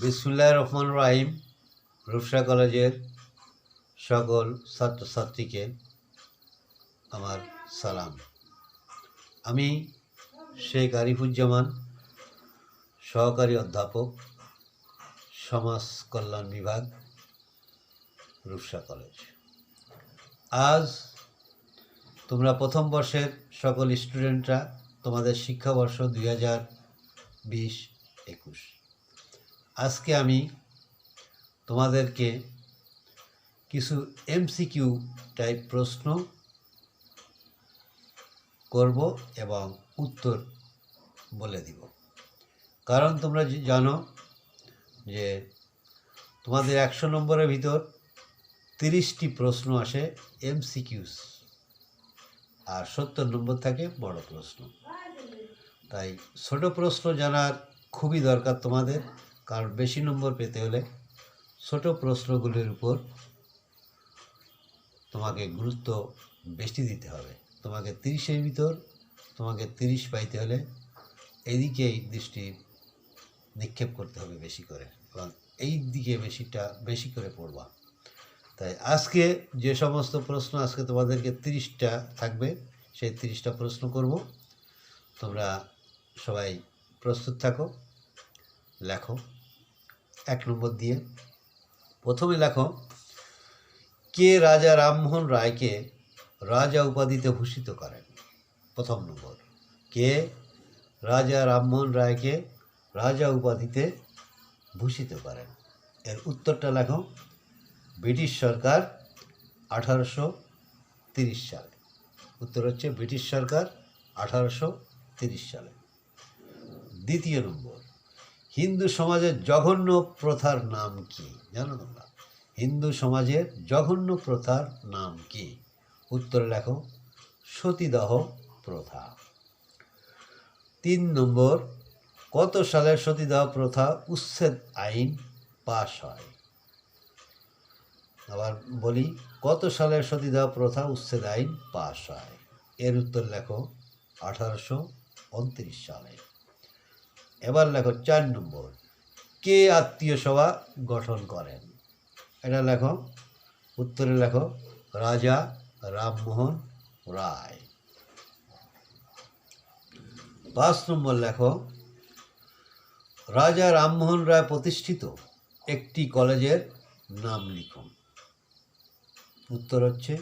বিসমুল্লাহ রহমান রাহিম, রূপসা কলেজের সকল ছাত্রছাত্রীকে আমার সালাম। আমি শেখ আরিফুজ্জামান, সহকারী অধ্যাপক, সমাজ কল্যাণ বিভাগ, রূপসা কলেজ। আজ তোমরা প্রথম বর্ষের সকল স্টুডেন্টরা তোমাদের শিক্ষাবর্ষ দুই হাজার বিশ একুশ। আজকে আমি তোমাদেরকে কিছু এমসিকিউ টাইপ প্রশ্ন করব এবং উত্তর বলে দিব। কারণ তোমরা জানো যে তোমাদের একশো নম্বরের ভিতর তিরিশটি প্রশ্ন আসে এমসিকিউস আর সত্তর নম্বর থাকে বড় প্রশ্ন। তাই ছোট প্রশ্ন জানার খুবই দরকার তোমাদের। কারণ বেশি নম্বর পেতে হলে ছোট প্রশ্নগুলির উপর তোমাকে গুরুত্ব বেশি দিতে হবে। তোমাকে তিরিশের ভিতর, তোমাকে তিরিশ পাইতে হলে এদিকেই দৃষ্টি নিক্ষেপ করতে হবে বেশি করে এবং এই দিকে বেশিটা, বেশি করে পড়বা। তাই আজকে যে সমস্ত প্রশ্ন আজকে তোমাদেরকে তিরিশটা থাকবে, সেই তিরিশটা প্রশ্ন করব। তোমরা সবাই প্রস্তুত থাকো, লেখো। এক নম্বর দিয়ে। প্রথমে লেখো, কে রাজা রামমোহন রায়কে রাজা উপাধিতে ভূষিত করেন? প্রথম নম্বর। কে রাজা রামমোহন রায়কে রাজা উপাধিতে ভূষিত করেন? এর উত্তরটা লেখো, ব্রিটিশ সরকার আঠারোশো তিরিশ সালে। উত্তর হচ্ছে ব্রিটিশ সরকার আঠারোশো তিরিশ সালে। দ্বিতীয় নম্বর। হিন্দু সমাজের জঘন্য প্রথার নাম কি? জানো তোমরা? হিন্দু সমাজের জঘন্য প্রথার নাম কি? উত্তরে লেখো, সতীদাহ প্রথা। তিন নম্বর, কত সালের সতীদাহ প্রথা উচ্ছেদ আইন পাশ হয়? আবার বলি, কত সালে সতীদাহ প্রথা উচ্ছেদ আইন পাশ হয়? এর উত্তর লেখো, আঠারোশো উনত্রিশ সালে। এবার লেখো চার নম্বর। কে আত্মীয় সভা গঠন করেন? এটা লেখো, উত্তরে লেখো, রাজা রামমোহন রায়। পাঁচ নম্বর লেখো, রাজা রামমোহন রায় প্রতিষ্ঠিত একটি কলেজের নাম লিখুন। উত্তর হচ্ছে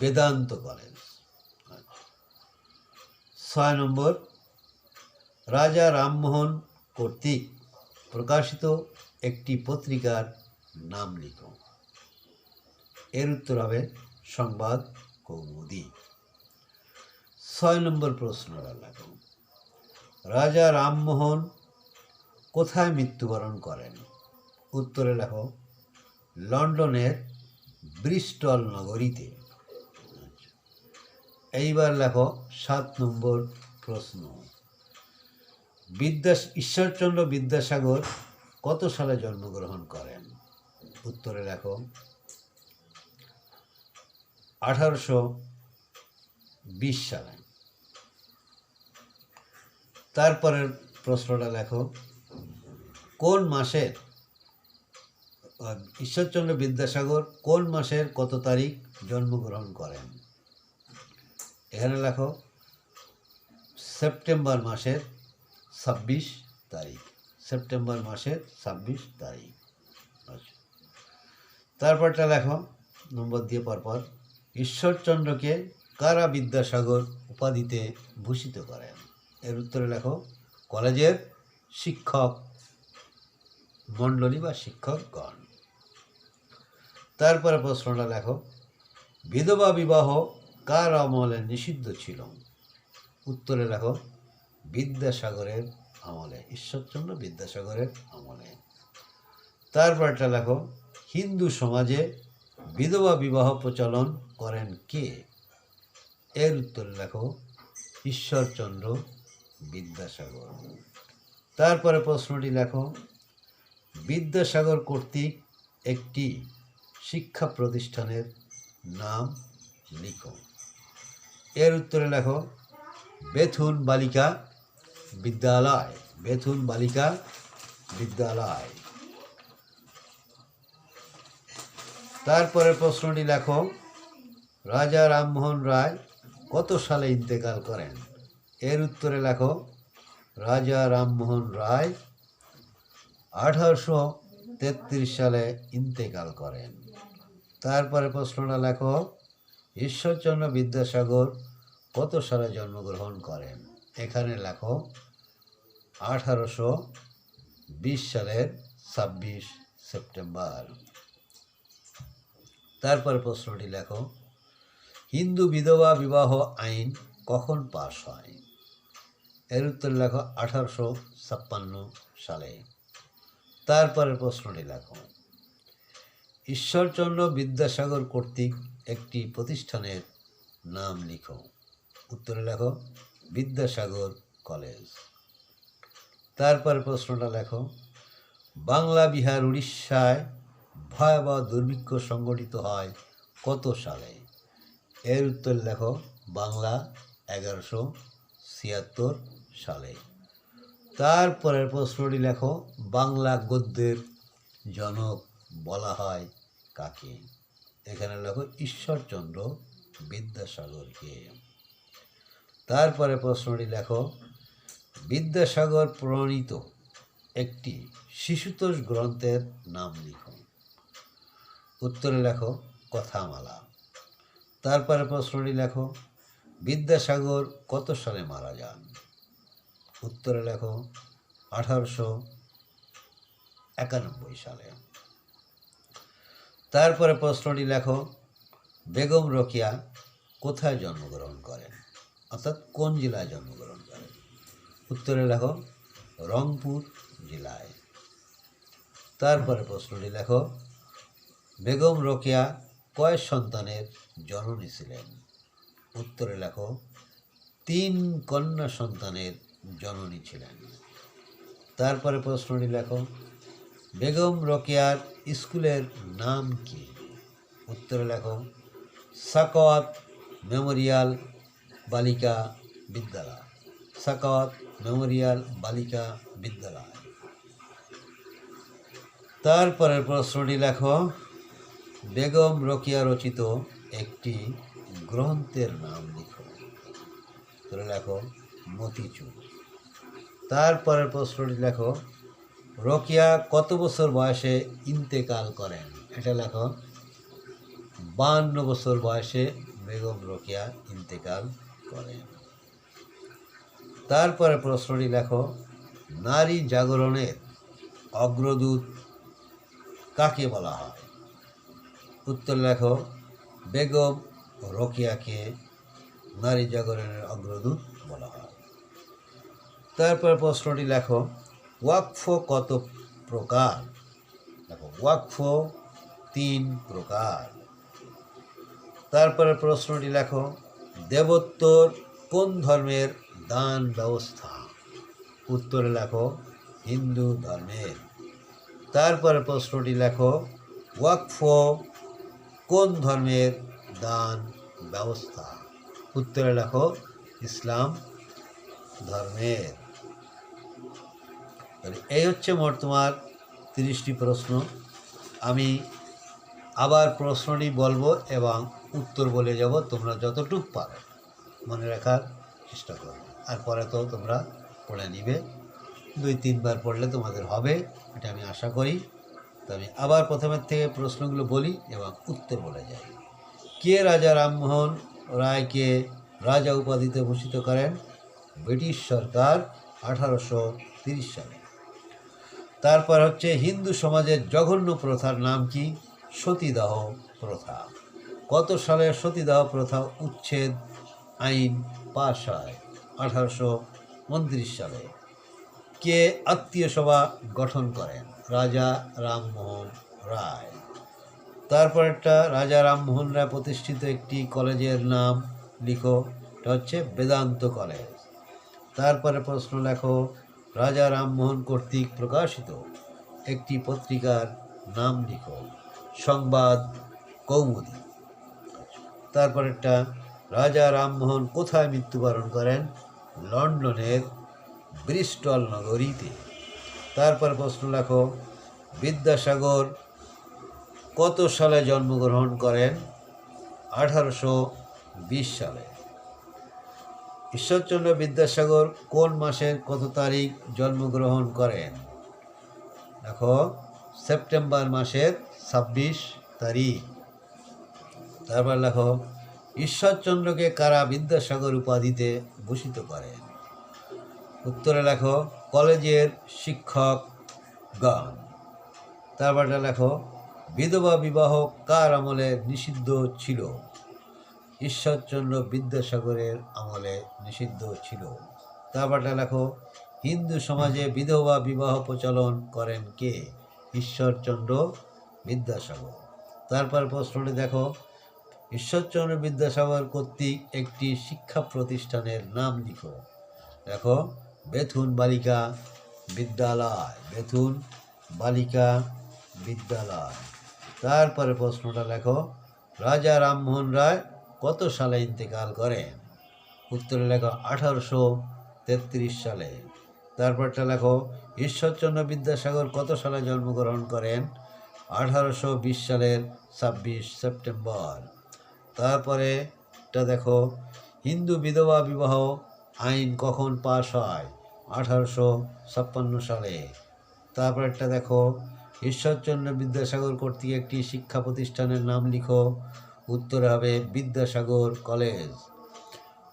বেদান্ত কলেজ। আচ্ছা। ছয় নম্বর রাজা রামমোহন কর্তৃক প্রকাশিত একটি পত্রিকার নাম লিখুন এর উত্তর হবে সংবাদ কৌমুদি। ছয় নম্বর প্রশ্নটা লেখো রাজা রামমোহন কোথায় মৃত্যুবরণ করেন? উত্তরে লেখো, লন্ডনের ব্রিস্টল নগরীতে। আচ্ছা। এইবার লেখো সাত নম্বর প্রশ্ন। বিদ্যা, ঈশ্বরচন্দ্র বিদ্যাসাগর কত সালে জন্মগ্রহণ করেন? উত্তরে লেখো। আঠারোশো বিশ সালে। তারপরের প্রশ্নটা লেখো। কোন মাসের ঈশ্বরচন্দ্র বিদ্যাসাগর কোন মাসের কত তারিখ জন্মগ্রহণ করেন? এখানে লেখো। সেপ্টেম্বর মাসের ছাব্বিশ তারিখ, সেপ্টেম্বর মাসের ছাব্বিশ তারিখ। আচ্ছা। তারপরটা লেখো নম্বর দিয়ে পরপর ঈশ্বরচন্দ্রকে কারা বিদ্যাসাগর উপাধিতে ভূষিত করেন? এর উত্তরে লেখো, কলেজের শিক্ষক, মণ্ডলী বা শিক্ষকগণ। তারপরে প্রশ্নটা লেখো, বিধবা বিবাহ কার আমলে নিষিদ্ধ ছিল? উত্তরে লেখো বিদ্যাসাগরের আমলে, ঈশ্বরচন্দ্র বিদ্যাসাগরের আমলে। তারপরটা লেখো, হিন্দু সমাজে বিধবা বিবাহ প্রচলন করেন কে? এর উত্তর লেখো, ঈশ্বরচন্দ্র বিদ্যাসাগর। তারপরে প্রশ্নটি লেখো, বিদ্যাসাগর কর্তৃক একটি শিক্ষা প্রতিষ্ঠানের নাম লিখো। এর উত্তরে লেখো, বেথুন বালিকা বিদ্যালয়, বেথুন বালিকা বিদ্যালয়। তারপরে প্রশ্নটি লেখো, রাজা রামমোহন রায় কত সালে ইন্তেকাল করেন? এর উত্তরে লেখো, রাজা রামমোহন রায় আঠারোশো তেত্রিশ সালে ইন্তেকাল করেন। তারপরে প্রশ্নটা লেখো, ঈশ্বরচন্দ্র বিদ্যাসাগর কত সালে জন্মগ্রহণ করেন? এখানে লেখো আঠারোশো বিশ সালের ছাব্বিশ সেপ্টেম্বর। তারপরে প্রশ্নটি লেখো, হিন্দু বিধবা বিবাহ আইন কখন পাশ হয়? এর উত্তর লেখো আঠারোশো ছাপ্পান্ন সালে। তারপরের প্রশ্নটি লেখো, ঈশ্বরচন্দ্র বিদ্যাসাগর কর্তৃক একটি প্রতিষ্ঠানের নাম লিখো। উত্তরে লেখো বিদ্যাসাগর কলেজ। তারপরে প্রশ্নটা লেখো। বাংলা, বিহার, উড়িষ্যায় ভয়াবহ দুর্ভিক্ষ সংগঠিত হয় কত সালে? এর উত্তর লেখো, বাংলা, এগারোশো ছিয়াত্তর সালে। তারপরের প্রশ্নটি লেখো, বাংলা গদ্যের জনক বলা হয় কাকে? এখানে লেখো, ঈশ্বরচন্দ্র বিদ্যাসাগরকে। তারপরে প্রশ্নটি লেখো। বিদ্যাসাগর প্রণীত একটি শিশুতোষ গ্রন্থের নাম লিখো। উত্তরে লেখো, কথামালা। তারপরে প্রশ্নটি লেখো, বিদ্যাসাগর কত সালে মারা যান? উত্তরে লেখো, আঠারোশো একানব্বই সালে। তারপরে প্রশ্নটি লেখো, বেগম রোকিয়া কোথায় জন্মগ্রহণ করেন? অর্থাৎ কোন জেলায় জন্মগ্রহণ করেন উত্তরে লেখো, রংপুর জেলায়। তারপরে প্রশ্নটি লেখো, বেগম রোকেয়া কয় সন্তানের জননী ছিলেন? উত্তরে লেখো, তিন কন্যা সন্তানের জননী ছিলেন। তারপরে প্রশ্নটি লেখো, বেগম রোকেয়ার স্কুলের নাম কি? উত্তরে লেখো, সাকওয়াত মেমোরিয়াল বালিকা বিদ্যালয়। সাকওয়াত মেমোরিয়াল বালিকা বিদ্যালয়। তারপরের প্রশ্নটি লেখো, বেগম রোকিয়া রচিত একটি গ্রন্থের নাম লিখো। তোরে লেখো, মতিচুর। তারপরের প্রশ্নটি লেখো, রোকিয়া কত বছর বয়সে ইন্তেকাল করেন? এটা লেখো, বান্ন বছর বয়সে বেগম রোকিয়া ইন্তেকাল করেন তারপরে প্রশ্নটি লেখো, নারী জাগরণের অগ্রদূত কাকে বলা হয়? উত্তর লেখো, বেগম রোকিয়াকে নারী জাগরণের অগ্রদূত বলা হয়। তারপর প্রশ্নটি লেখো, ওয়াকফ কত প্রকার? দেখো, ওয়াকফ তিন প্রকার। তারপরে প্রশ্নটি লেখো দেবোত্তর কোন ধর্মের দান ব্যবস্থা? উত্তরে লেখো, হিন্দু ধর্মের। তারপরে প্রশ্নটি লেখো, ওয়াকফ কোন ধর্মের দান ব্যবস্থা? উত্তরে লেখো, ইসলাম ধর্মের। এই হচ্ছে মোট তোমার তিরিশটি প্রশ্ন। আমি আবার প্রশ্নটি বলব এবং উত্তর বলে যাব, তোমরা যতটুক পারো। মনে রাখার চেষ্টা করো। আর পরে তো তোমরা পড়ে নিবে। দুই, তিনবার পড়লে তোমাদের হবে, এটা আমি আশা করি। তো আমি আবার প্রথমের থেকে প্রশ্নগুলো বলি এবং উত্তর বলে যাই। কে রাজা রামমোহন রায়কে রাজা উপাধিতে ভূষিত করেন? ব্রিটিশ সরকার আঠারোশো তিরিশ সালে। তারপর হচ্ছে হিন্দু সমাজের জঘন্য প্রথার নাম কি? সতীদাহ প্রথা। কত সালে সতীদাহ প্রথা উচ্ছেদ আইন পাশ হয় আঠারোশো উনত্রিশ সালে। কে আত্মীয় সভা গঠন করেন? রাজা রামমোহন রায়। তারপরেরটা রাজা রামমোহন রায় প্রতিষ্ঠিত একটি কলেজের নাম লিখো, এটা হচ্ছে বেদান্ত কলেজ। তারপরে প্রশ্ন লেখো, রাজা রামমোহন কর্তৃক প্রকাশিত একটি পত্রিকার নাম লিখো, সংবাদ কৌমুদী। তারপরেরটা, রাজা রামমোহন কোথায় মৃত্যুবরণ করেন? লন্ডনের ব্রিস্টল নগরীতে। তারপর প্রশ্ন লেখো বিদ্যাসাগর কত সালে জন্মগ্রহণ করেন? আঠারোশো বিশ সালে। ঈশ্বরচন্দ্র বিদ্যাসাগর কোন মাসের কত তারিখ জন্মগ্রহণ করেন? দেখো, সেপ্টেম্বর মাসের ছাব্বিশ তারিখ। তারপর লেখো ঈশ্বরচন্দ্রকে কারা বিদ্যাসাগর উপাধিতে ভূষিত করেন উত্তরে লেখো, কলেজের শিক্ষকগণ তারপরটা লেখো, বিধবা বিবাহ কার আমলে নিষিদ্ধ ছিল? ঈশ্বরচন্দ্র বিদ্যাসাগরের আমলে নিষিদ্ধ ছিল। তারপরটা লেখো, হিন্দু সমাজে বিধবা বিবাহ প্রচলন করেন কে? ঈশ্বরচন্দ্র বিদ্যাসাগর। তারপর প্রশ্নটি দেখো ঈশ্বরচন্দ্র বিদ্যাসাগর কর্তৃক একটি শিক্ষা প্রতিষ্ঠানের নাম লিখো। দেখো, বেথুন বালিকা বিদ্যালয়, বেথুন বালিকা বিদ্যালয়। তারপরে প্রশ্নটা লেখো, রাজা রামমোহন রায় কত সালে ইন্তেকাল করেন? উত্তরে লেখো, আঠারোশো তেত্রিশ সালে। তারপরটা লেখো ঈশ্বরচন্দ্র বিদ্যাসাগর কত সালে জন্মগ্রহণ করেন? আঠারোশো বিশ সালের ছাব্বিশ সেপ্টেম্বর। তারপরে এটা দেখো, হিন্দু বিধবা বিবাহ আইন কখন পাশ হয়? আঠারোশো ছাপ্পান্ন সালে। তারপর একটা দেখো, ঈশ্বরচন্দ্র বিদ্যাসাগর কর্তৃক একটি শিক্ষা প্রতিষ্ঠানের নাম লিখো, উত্তরে হবে বিদ্যাসাগর কলেজ।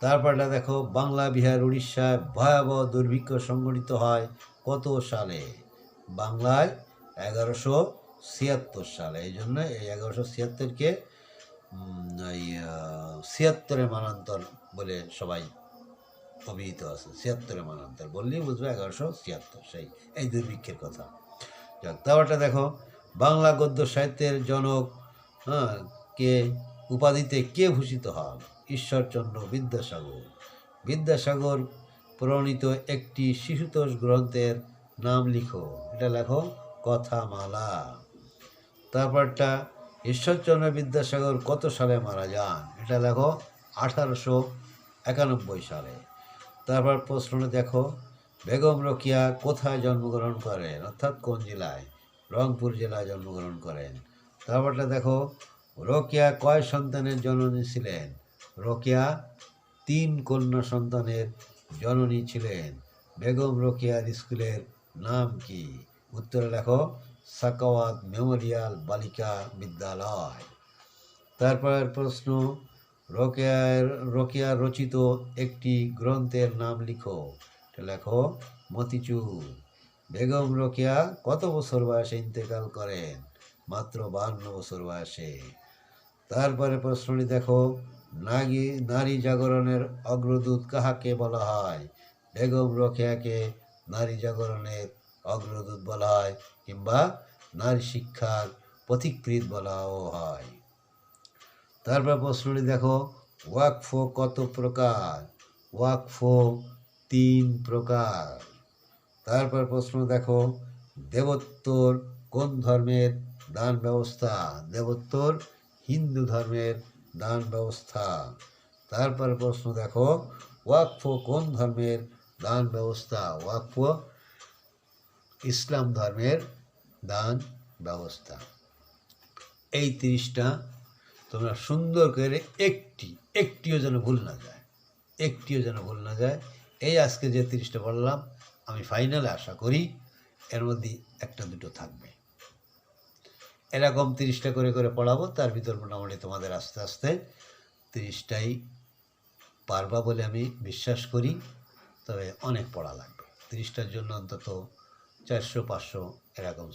তারপরটা দেখো, বাংলা, বিহার উড়িষ্যায় ভয়াবহ দুর্ভিক্ষ সংঘটিত হয় কত সালে? বাংলায় এগারোশো ছিয়াত্তর সালে। এই জন্য এই এগারোশো ছিয়াত্তরকে এই ছিয়াত্তরে মানান্তর বলে সবাই অভিহিত আছে। ছিয়াত্তরে মানান্তর বললেই বুঝবে এগারোশো ছিয়াত্তর, সেই, এই দুর্ভিক্ষের কথা। যাক, তারপরটা দেখো, বাংলা গদ্য সাহিত্যের জনক হ্যাঁ কে, উপাধিতে কে ভূষিত হন? ঈশ্বরচন্দ্র বিদ্যাসাগর। বিদ্যাসাগর প্রণীত একটি শিশুতোষ গ্রন্থের নাম লিখো। এটা লেখো, কথামালা। তারপরটা ঈশ্বরচন্দ্র বিদ্যাসাগর কত সালে মারা যান? এটা দেখো আঠারোশো একানব্বই সালে। তারপর প্রশ্নটা দেখো, বেগম রোকিয়া কোথায় জন্মগ্রহণ করেন? অর্থাৎ কোন জেলায়? রংপুর জেলায় জন্মগ্রহণ করেন। তারপরটা দেখো, রোকিয়া কয় সন্তানের জননী ছিলেন? রোকিয়া তিন কন্যা সন্তানের জননী ছিলেন। বেগম রোকিয়ার স্কুলের নাম কি? উত্তরে লেখো সাকাওয়াত মেমোরিয়াল বালিকা বিদ্যালয়। তারপরের প্রশ্ন, রোকেয়ার, রোকেয়া রচিত একটি গ্রন্থের নাম লিখো। লেখো মতিচুর বেগম রোকেয়া কত বছর বয়সে ইন্তেকাল করেন? মাত্র বাহান্ন বছর বয়সে। তারপরে প্রশ্নটি দেখো, নাগী, নারী জাগরণের অগ্রদূত কাহাকে বলা হয়? বেগম রোকেয়াকে নারী জাগরণের অগ্রদূত বলা হয় কিংবা নারী শিক্ষার পথিকৃত বলাও হয়। তারপর প্রশ্নটি দেখো, ওয়াকফ কত প্রকার? ওয়াকফ তিন প্রকার। তারপর প্রশ্ন দেখো, দেবোত্তর কোন ধর্মের দান ব্যবস্থা? দেবোত্তর হিন্দু ধর্মের দান ব্যবস্থা। তারপর প্রশ্ন দেখো, ওয়াকফ কোন ধর্মের দান ব্যবস্থা? ওয়াকফ ইসলাম ধর্মের দান ব্যবস্থা। এই তিরিশটা তোমরা সুন্দর করে একটি, একটিও যেন ভুল না যায়, একটিও যেন ভুল না যায়। এই আজকে যে তিরিশটা বললাম, আমি ফাইনালে আশা করি এর মধ্যে একটা দুটো থাকবে। এরকম তিরিশটা করে করে পড়াবো, তার ভিতর মোটামুটি তোমাদের আস্তে আস্তে তিরিশটাই পারবা বলে আমি বিশ্বাস করি, তবে অনেক পড়া লাগবে। তিরিশটার জন্য অন্তত চারশো, পাঁচশো এরকম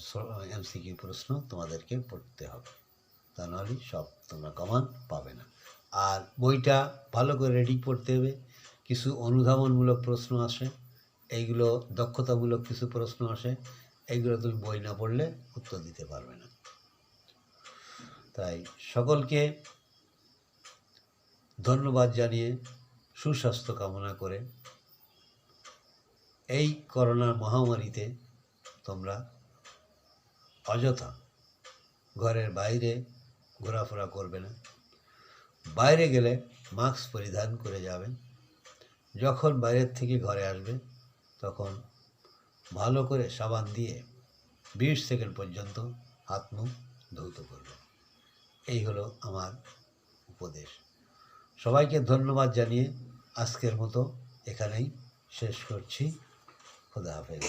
এমসিকিউ প্রশ্ন তোমাদেরকে পড়তে হবে। তা নাহলে সব তোমরা কমান পাবে না। আর বইটা ভালো করে রেডি পড়তে হবে। কিছু অনুধাবনমূলক প্রশ্ন আসে, এইগুলো দক্ষতামূলক কিছু প্রশ্ন আসে, এইগুলো তুমি বই না পড়লে উত্তর দিতে পারবে না। তাই সকলকে ধন্যবাদ জানিয়ে সুস্বাস্থ্য কামনা করে এই করোনার মহামারীতে তোমরা অযথা ঘরের বাইরে ঘোরাফেরা করবে না। বাইরে গেলে মাস্ক পরিধান করে যাবেন যখন বাইরের থেকে ঘরে আসবে, তখন ভালো করে সাবান দিয়ে বিশ সেকেন্ড পর্যন্ত হাত মুখ ধৌত করবে। এই হলো আমার উপদেশ। সবাইকে ধন্যবাদ জানিয়ে আজকের মতো এখানেই শেষ করছি। খোদা হাফেজ।